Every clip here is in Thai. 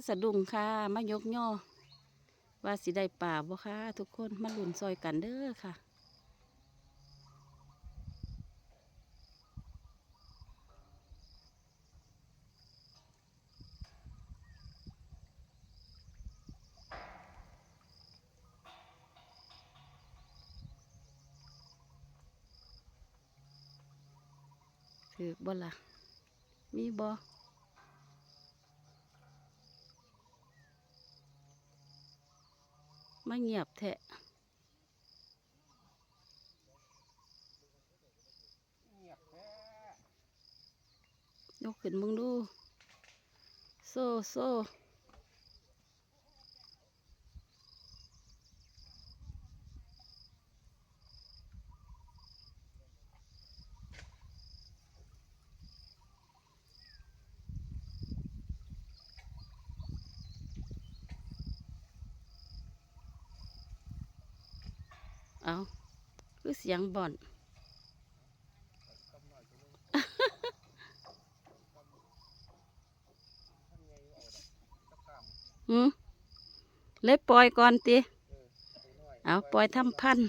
มาสะดุ้งค่ะ มายกย่อ ว่าสิได้ป่าบ่ค่ะ ทุกคนมาหลุนซอยกันเด้อค่ะถือบ่ละมีบ่ มาเงียบแทะยกขึ้นมึงดู โซ่โซ่ เอาคือเสียงบ่อนหืมเลยปล่อยก่อนติเอาปล่อยทำพันธุ์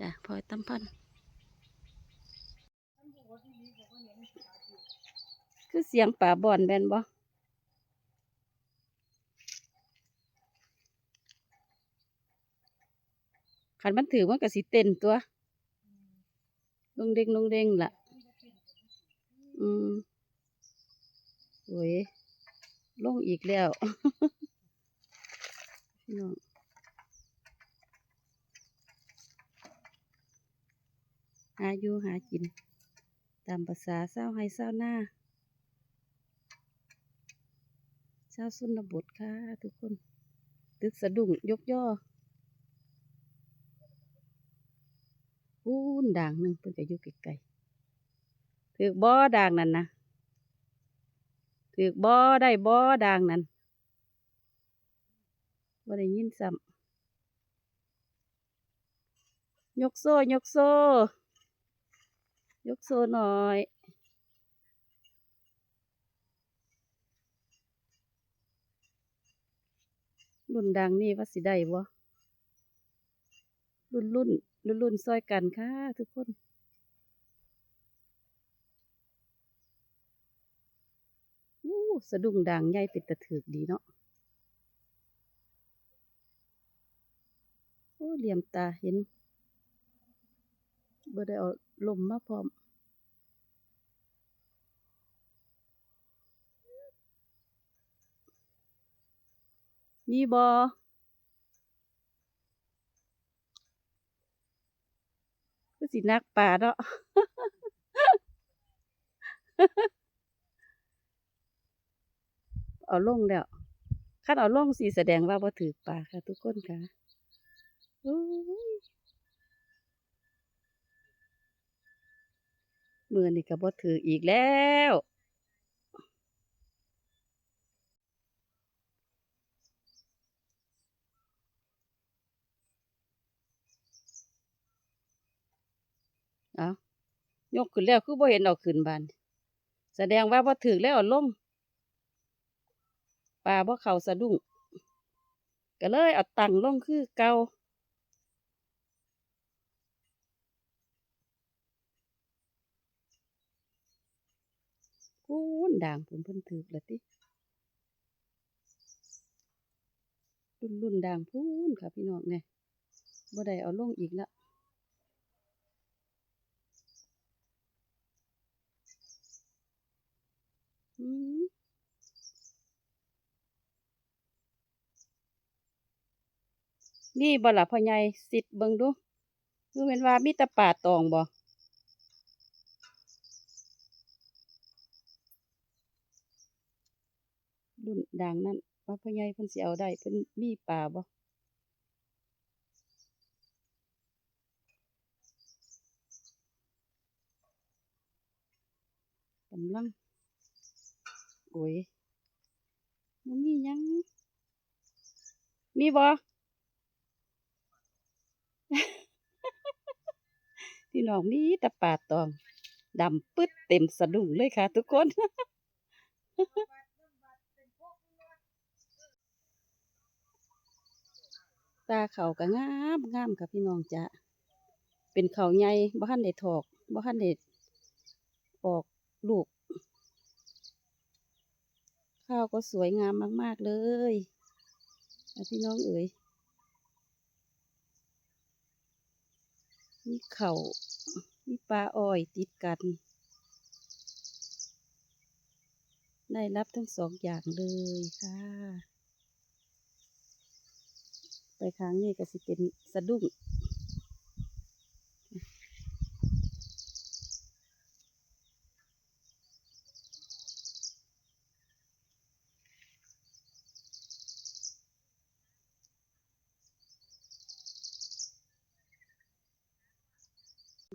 จ้ะปล่อยทำพัน คือเสียงป่าบ่อนแบนบ่ ขันมันถือมันก็สิเต้นตัวลงเด้งลงเด้งล่ะอืมโอ้ยลงอีกแล้วพี่น้องหาอยู่หากิน ตามภาษาเศร้าให้เศร้าหน้าเศร้าสุนบทค่ะทุกคน ตึกสะดุ้งยกย่อ พูนด่างหนึ่งเพิ่นก็อยู่ไกลๆถือบ่อด่างนั่นนะถือบ่อได้บ่อด่างนั่นบ่ได้ยินซ้ำยกโซ่ยกโซ่ยกโซ่หน่อยรุ่นดังนี่ว่าสิได้บ่รุ่นรุ่น รุ่นรุ่นซอยกันค่ะทุกคนอู้สะดุ้งดังใหญ่เป็นตะถือกดีเนาะโอ้เหลี่ยมตาเห็นบ่ได้เอาลมมาพร้อมมีบอ สินักป่าเนาะเอาลงแล้วคันเอาลงสีแสดงว่าบ่ถือป่าค่ะ ทุกคนค่ะมือนี่ก็บ่ถืออีกแล้ว เอายกขึ้นแล้วคือบ่เห็นเอาขึ้นบาน แสดงว่าบ่ถึกแล้วเอาลงปลาบ่เข้าสะดุ้งก็เลยเอาตังลงคือเก่าพูนด่างผมเพิ่นถึกแล้วติรุ่นรุ่นด่างพูนค่ะพี่น้องเนี่ยบ่ได้เอาลงอีกแล้ว อืม นี่บ่ล่ะพ่อใหญ่สิทธิ์เบิ่งดูคือเป็นว่ามีต่ป่าตองบ่รุ่นด่างนั่นว่าพ่อใหญ่เพิ่นสิเอาได้เพิ่นมีป่าบ่กำลัง โอ้ยมันมียัง มีบอที่น้องมีตะปาตองดำปึ๊ดเต็มสะดุ้งเลยค่ะ ทุกคนตาเขาก็งามงามค่ะพี่น้องจะเป็นเขาใหญ่บ่ทันได้ถอกบ่ทันได้ออกลูก ข้าวก็สวยงามมาก ๆ เลยพี่น้องเอ๋ยมีเขามีปลาอ้อยติดกัน ได้รับทั้งสองอย่างเลยค่ะ ไปครั้งนี้ก็สิเป็นสะดุ้ง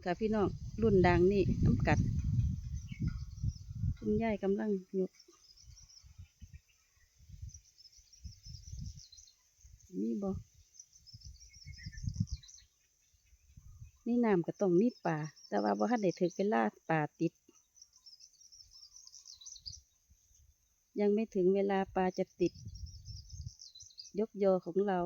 ค่ะพี่น้องรุ่นดังนี่น้ำกัด คุณยายกำลังยกนี่บอนี่น้ำก็ต้องมีป่า แต่ว่าบ่ทันได้ถึงเวลาป่าติด ยังไม่ถึงเวลาปลาจะติด ยกยอของเรา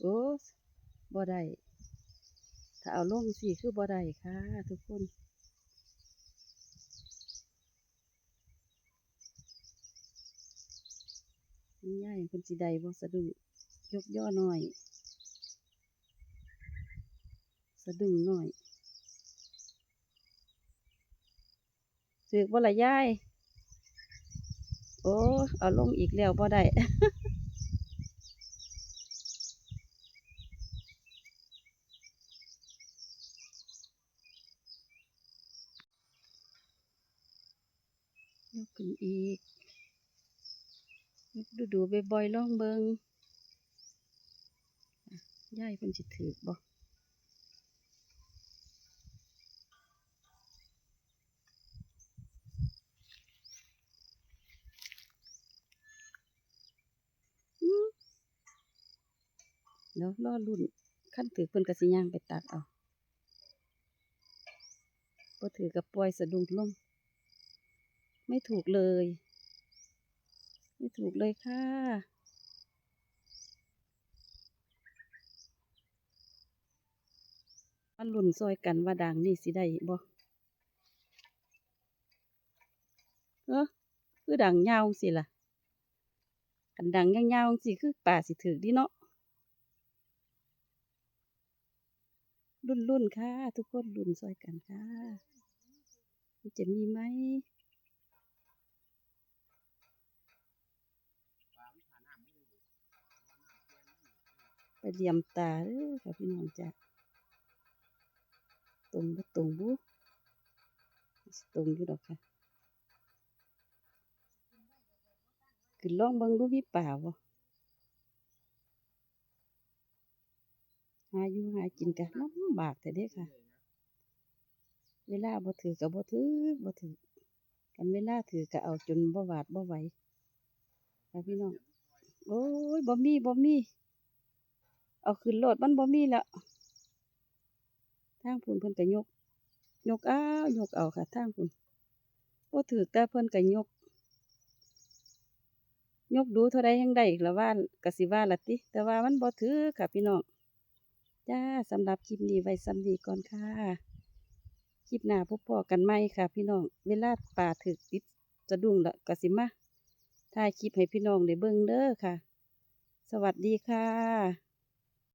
โอ้บ่ได้ถ้าเอาลงสิคือบ่ได้ค่ะ ทุกคนคุณยายคุณสิได้บ่สะดุ้งยกย่อหน่อย สะดุ้งหน่อยเสึกบ่ละยาย โอ้เอาลงอีกแล้วบ่ได้ยกขึ้นอีกยกดูดูบ่อยๆลองเบิงอะยายเพิ่นสิถือบ่อื้อเดี๋ ยวรอรุ่นขั้นถือเพิ่นก็สิย่างไปตัดเอาบ่ถือกับปล่อยสะดุ้งลงไม่ถูกเลย ไม่ถูกเลยค่ะ มันหลุ่นซอยกันว่าดังนี่สิได้บ่เออคือดังยาวสิล่ะกันดังยาวๆสิคือป่าสิถือดีเนาะ รุ่นรุ่นๆค่ะ ทุกคนรุ่นซอยกันค่ะ มันจะมีไหมไปเลียมตาเด้อค่ะพี่น้องจ้ะตรงบ่ตรงบุสตรงอยู่ดอกค่ะขึ้นลองเบิ่งดูมีป่าบ่หาอยู่หา กินก็ลำบากแต่เด้ค่ะ เวลาบ่ถือก็บ่ถือบ่ถือกันเวลาถือก็เอาจนบ่หวาดบ่ไหวค่ะพี่น้องโอ้ยบ่มีบ่มีเอาขึ้นรถมันบ่มีแล้วทางพุ่นเพิ่นก็ยก ยกเอายกเอาค่ะทางพุ่นบ่ถือแต่เพิ่นก็ยก ยกดูเท่าใดยังได้อีกละว่าก็สิว่าละติแต่ว่ามันบ่ถือค่ะพี่น้อง จ้าสำหรับคลิปนี้ไว้ซ้ำนี้ก่อนค่ะ คลิปหน้าพบพอกันใหม่ค่ะ พี่น้อง เวลาป่าถึกติดจะดุ้งละกะสิมาถ่ายคลิปให้พี่น้องได้เบิ่งเด้อค่ะ สวัสดีค่ะ